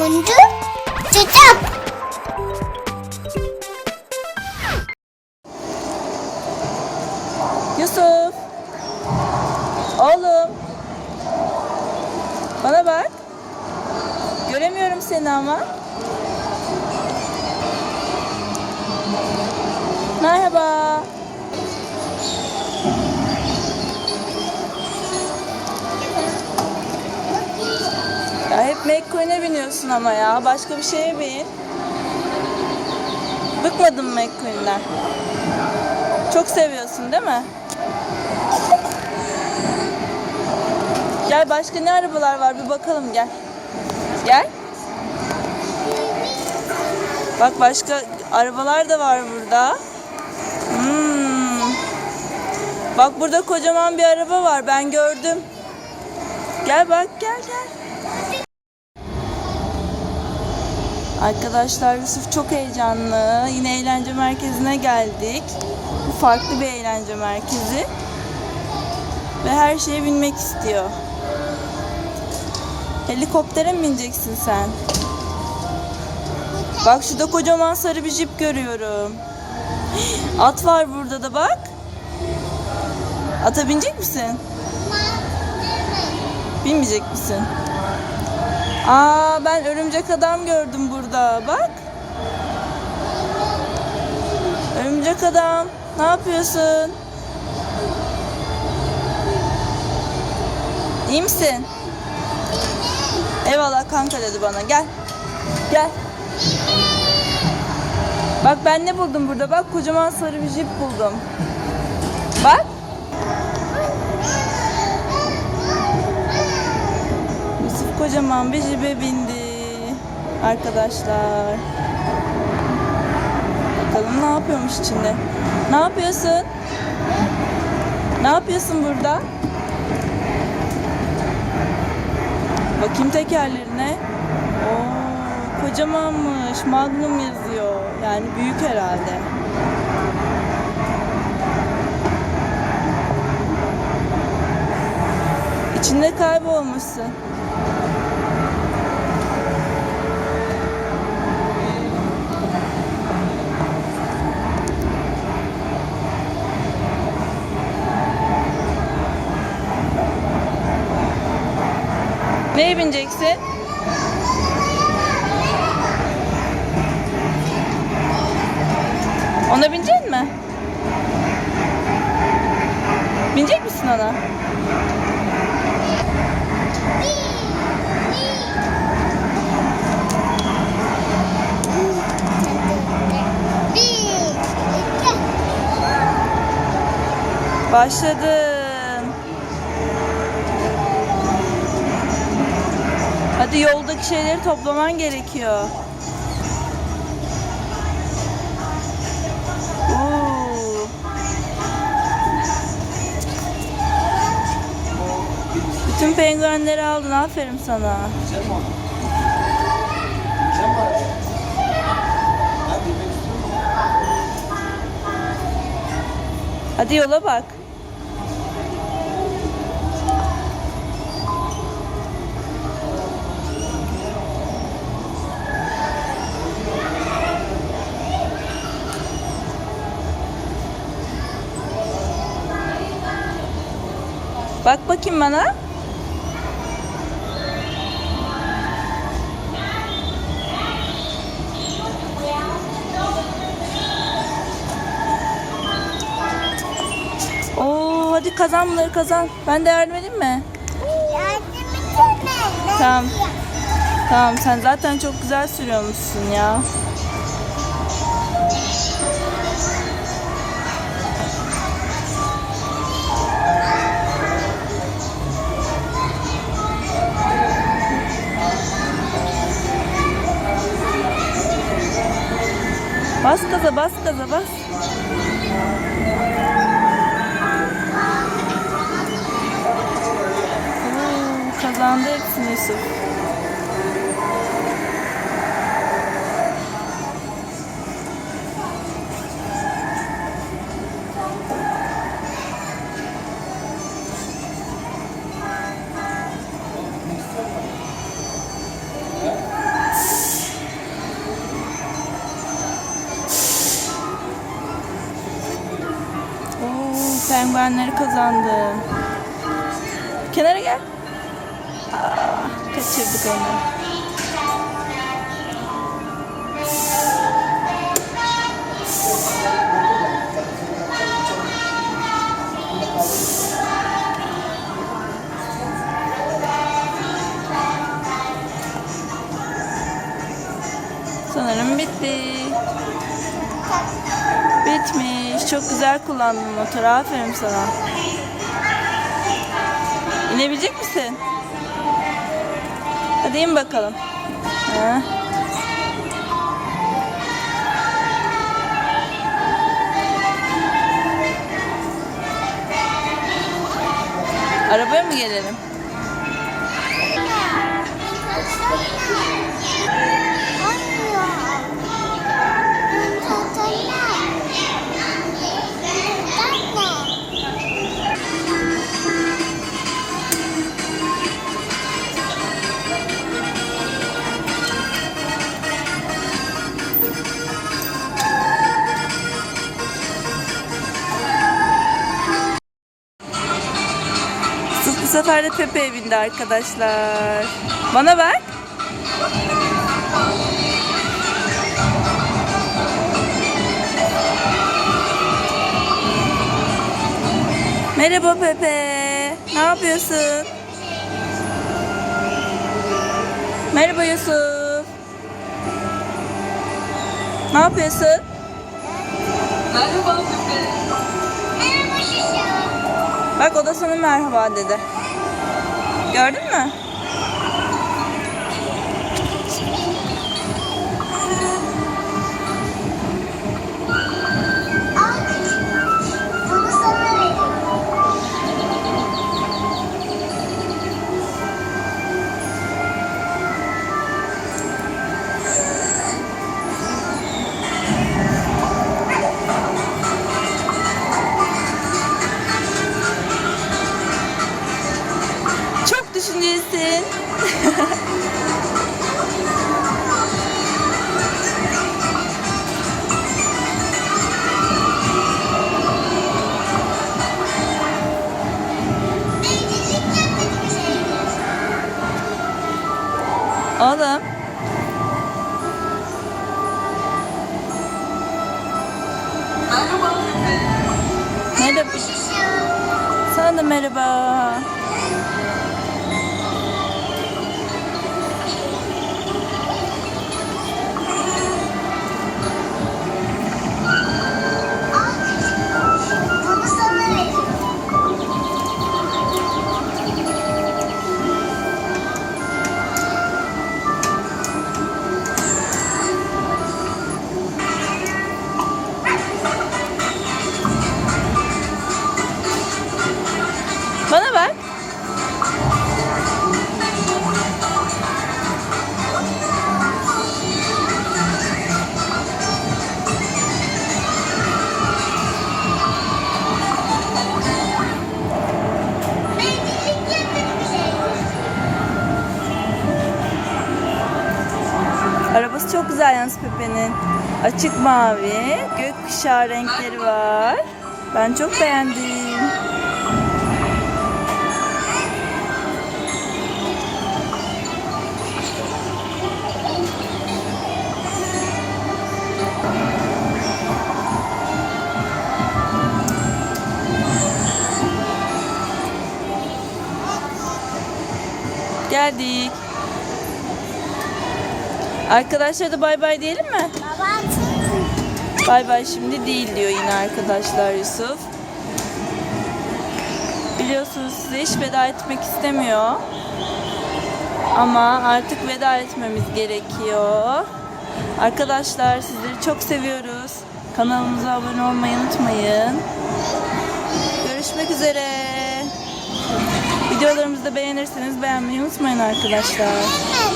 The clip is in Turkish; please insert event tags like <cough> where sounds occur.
Turuncu çocuk. Yusuf. Oğlum. Bana bak. Göremiyorum seni ama. Merhaba. McQueen'e biniyorsun ama ya. Başka bir şeye bin. Bıkmadın McQueen'den? Çok seviyorsun değil mi? Gel başka ne arabalar var bir bakalım gel. Gel. Bak başka arabalar da var burada. Hmm. Bak burada kocaman bir araba var ben gördüm. Gel bak gel gel. Arkadaşlar Yusuf çok heyecanlı. Yine eğlence merkezine geldik. Bu farklı bir eğlence merkezi. Ve her şeye binmek istiyor. Helikoptere mi bineceksin sen? Bak şurada kocaman sarı bir jip görüyorum. <gasps> At var burada da bak. Ata binecek misin? Binmeyecek misin? Aa ben örümcek adam gördüm burada. Bak. Örümcek adam. Ne yapıyorsun? İyi misin? Eyvallah kanka dedi bana. Gel. Gel. Bak ben ne buldum burada? Bak kocaman sarı bir jip buldum. Bak. Kocaman bir jipe bindi. Arkadaşlar. Bakalım ne yapıyormuş içinde. Ne yapıyorsun? Ne yapıyorsun burada? Bakayım tekerlerine. Oo, kocamanmış. Magnum yazıyor. Yani büyük herhalde. İçinde kaybolmuşsun. Neye bineceksin? Ona binecek mi? Binecek misin ona? Bir, Hadi yoldaki şeyleri toplaman gerekiyor. Oo. Bütün penguenleri aldın. Aferin sana. Hadi yola bak. Bak bakayım bana. Oo, hadi kazan bunları kazan. Ben de yardım edeyim mi? Tamam. Tamam sen zaten çok güzel sürüyormuşsun ya. Bas gaza bas gaza bas. Oo, kazandı hepsini Yusuf. Kuzenleri kazandı. Kenara gel. Aa, kaçırdık onu. Sanırım bitti. Bitmiş. Çok güzel kullandın motoru. Aferin sana. İnebilecek misin? Hadi in bakalım. Ha. Arabaya mı gelelim? Bu sefer de Pepe'ye bindi arkadaşlar. Bana ver. Merhaba Pepe. Ne yapıyorsun? Merhaba Yusuf. Ne yapıyorsun? Merhaba Pepe. Bak o da sana merhaba dedi. Gördün mü? Oğlum. Çok güzel yalnız Pepe'nin. Açık mavi, gökkuşağı renkleri var. Ben çok beğendim. Geldik. Arkadaşlar da bay bay diyelim mi? Bay bay şimdi değil diyor yine arkadaşlar Yusuf. Biliyorsunuz size hiç veda etmek istemiyor. Ama artık veda etmemiz gerekiyor. Arkadaşlar sizleri çok seviyoruz. Kanalımıza abone olmayı unutmayın. Görüşmek üzere. Videolarımızı da beğenirseniz beğenmeyi unutmayın arkadaşlar.